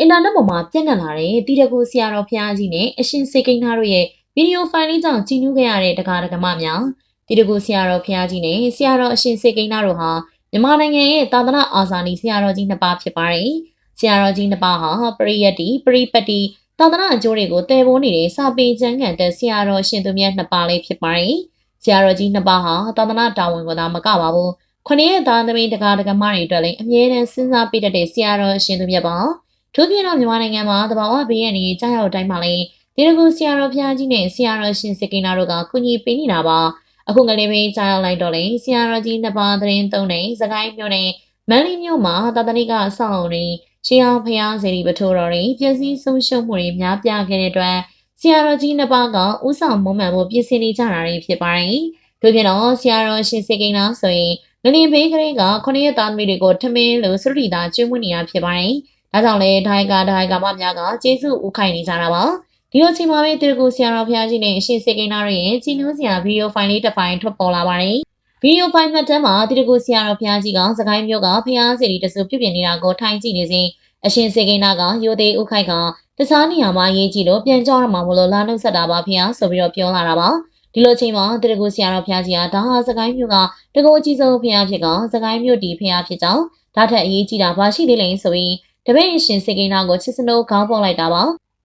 အင်တာနက်ပေါ်မှာပြန့်နှံ့လာတဲ့တီတကူဆရာတော်ဖျားကြီးနဲ့အရှင်စေကိန်းသားတို့ရဲ့ဗီဒီယိုဖိုင်လေးကြောင့်ကြည်နူးခဲ့ရတဲ့တက္ကະတက္ကမများတီတကူဆရာတော်ဖျားကြီးနဲ့ဆရာတော်အရှင်စေကိန်းသားတို့ဟာမြန်မာနိုင်ငံရဲ့သာသနာအာဇာနည်ဆရာတော်ကြီးနှစ်ပါးဖြစ်ပါတယ်။ဆရာတော်ကြီးနှစ်ပါးဟာပရိယတ်တိပရိပတ်တိသာသနာအကျိုးတွေကိုတည်ပိုးနေတဲ့စာပေကျမ်းဂန်တဲ့ဆရာတော်ရှင်သူမြတ်နှစ်ပါးလေးဖြစ်ပါတယ်။ဆရာတော်ကြီးနှစ်ပါးဟာသာသနာတာဝန်ကိုသာမကပါဘူး။ခொနည်းရဲ့သားသမီးတက္ကະတက္ကမတွေအတွက်လည်းအမြဲတမ်းစဉ်းစားပေးတတ်တဲ့ဆရာတော်ရှင်သူမြတ်ပါ။ ထို့ပြင်တော့မြန်မာနိုင်ငံမှာတဘာဝဘေးရန်ကြီးကြားရောက်တိုင်းမှာလည်းဒီတကူဆရာတော်ဖျားကြီးနဲ့ဆရာတော်ရှင်စကိနာတို့ကကုညီပေးနေတာပါအခုငလေးပေးကြားရောက်လိုက်တော့လေဆရာတော်ကြီးနှစ်ပါးသတင်းသုံးနေစကိုင်းမြို့နယ်မန္တလေးမြို့မှာသာသနိကအဆောက်အုံတွေရှေးအောင်ဖျားစေတီပထိုးတော်တွေပြည်စည်းဆုံးရှုံးမှုတွေများပြားခဲ့တဲ့အတွက်ဆရာတော်ကြီးနှစ်ပါးကဥဆောင်မုံမှန်ဖို့ပြင်ဆင်နေကြတာတွေဖြစ်ပါတယ်တို့ပြင်တော့ဆရာတော်ရှင်စကိနာဆိုရင်ငလေးပေးကလေးကခொနည်းသားသမီးတွေကိုထမင်းလို့စရိတာကျွေးမွေးနေတာဖြစ်ပါတယ် ဒါကြောင့်လေဒိုင်ကာဒိုင်ကာမများကကျေးဇူးဥခိုင်နေကြတာပါဒီလိုချိန်မှာပဲတေကူဆရာတော်ဖျားကြီးနဲ့အရှင်စေကိန်းသားတို့ရဲ့ကြည်နူးစရာဗီဒီယိုဖိုင်လေးတစ်ပိုင်းထွက်ပေါ်လာပါတယ်ဗီဒီယိုဖိုင်မှတ်တမ်းမှာတေကူဆရာတော်ဖျားကြီးကစကိုင်းမြို့ကဖျားစီတီတဆူပြုပြင်နေတာကိုထိုင်ကြည့်နေစဉ်အရှင်စေကိန်းသားကရိုသေးဥခိုက်ကတခြားနေရာမှာရေးကြည့်လို့ပြန်ကြောက်ရမှာမလို့လာနှုတ်ဆက်တာပါဖျားဆိုပြီးတော့ပြောလာတာပါဒီလိုချိန်မှာတရကူဆရာတော်ဖျားကြီးကဒါဟာစကိုင်းမြို့ကတကူအကြီးဆုံးဖျားဖြစ်ကစကိုင်းမြို့တီဖျားဖြစ်ကြောင်းဒါထက်အရေးကြီးတာဘာရှိသေးလဲဆိုပြီး တပည့်ရှင်စေကိန်းသားကိုချစ်စနိုးခေါင်းပေါက်လိုက်တာပါ